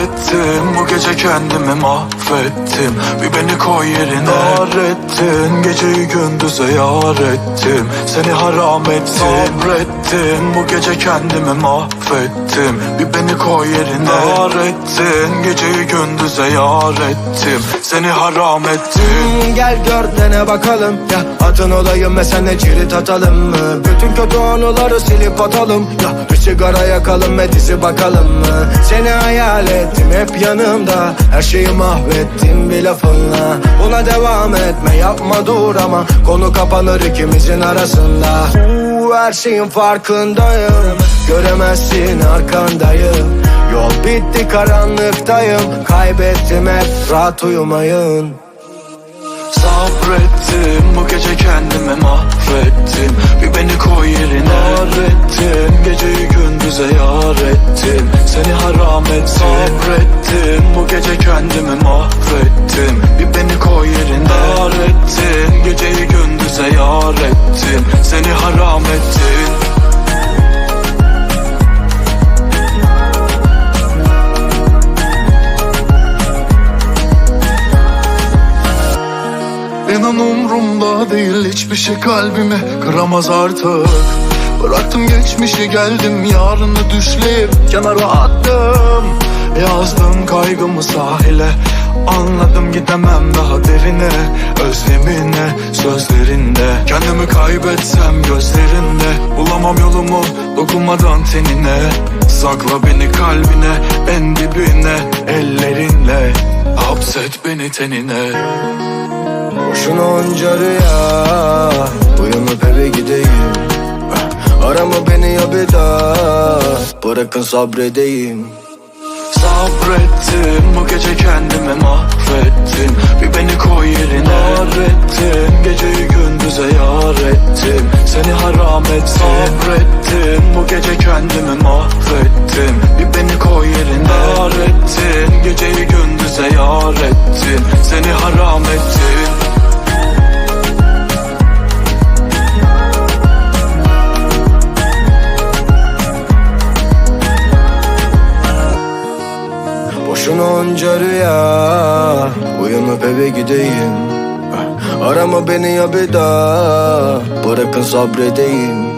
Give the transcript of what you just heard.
Sabrettim bu gece kendimi mahvettim. Bir beni koy yerine. Ağrettin geceyi gündüze yar ettim. Seni haram ettim. Sabrettim bu gece kendimi mahvettim. Bir beni koy yerine. Ağrettin geceyi gündüze yar ettim. Seni haram ettim. Hmm, Gel gör dene bakalım. Ya Atın olayım ve senle cirit atalım mı? Bütün kötü anıları silip atalım. Ya Bir sigara yakalım ve dizi bakalım mı? Seni hayal ettim hep yanımda Her şeyi mahvettim bir lafınla. Buna devam etme yapma dur ama Konu kapanır ikimizin arasında. Uuu, Her şeyin farkındayım Göremezsin arkandayım. Yol bitti karanlıktayım Kaybettim hep rahat uyumayın. Sabrettim bu gece kendimi mahvettim. Bir beni koy yerine Ağrettim geceyi gündüze yar ettim. Seni haram ettim İnan umrumda değil hiçbir şey kalbimi kıramaz artık. Bıraktım geçmişi geldim yarını düşleyip kenara attım. Yazdım kaygımı sahile Anladım gidemem daha derine. Özlemine sözlerinde Kendimi kaybetsem gözlerinde. Bulamam yolumu dokunmadan tenine. Sakla beni kalbine en dibine Ellerinle hapset beni tenine. Boşuna onca rüya. Uyanıp eve gideyim. Arama beni ya bir daha. Bırakın sabredeyim. Sabrettim bu gece kendimi mahvettim. Bir yar ettim Seni haram ettim Boşuna onca rüya Uyanıp eve gideyim. Arama beni ya bir daha Bırakın sabredeyim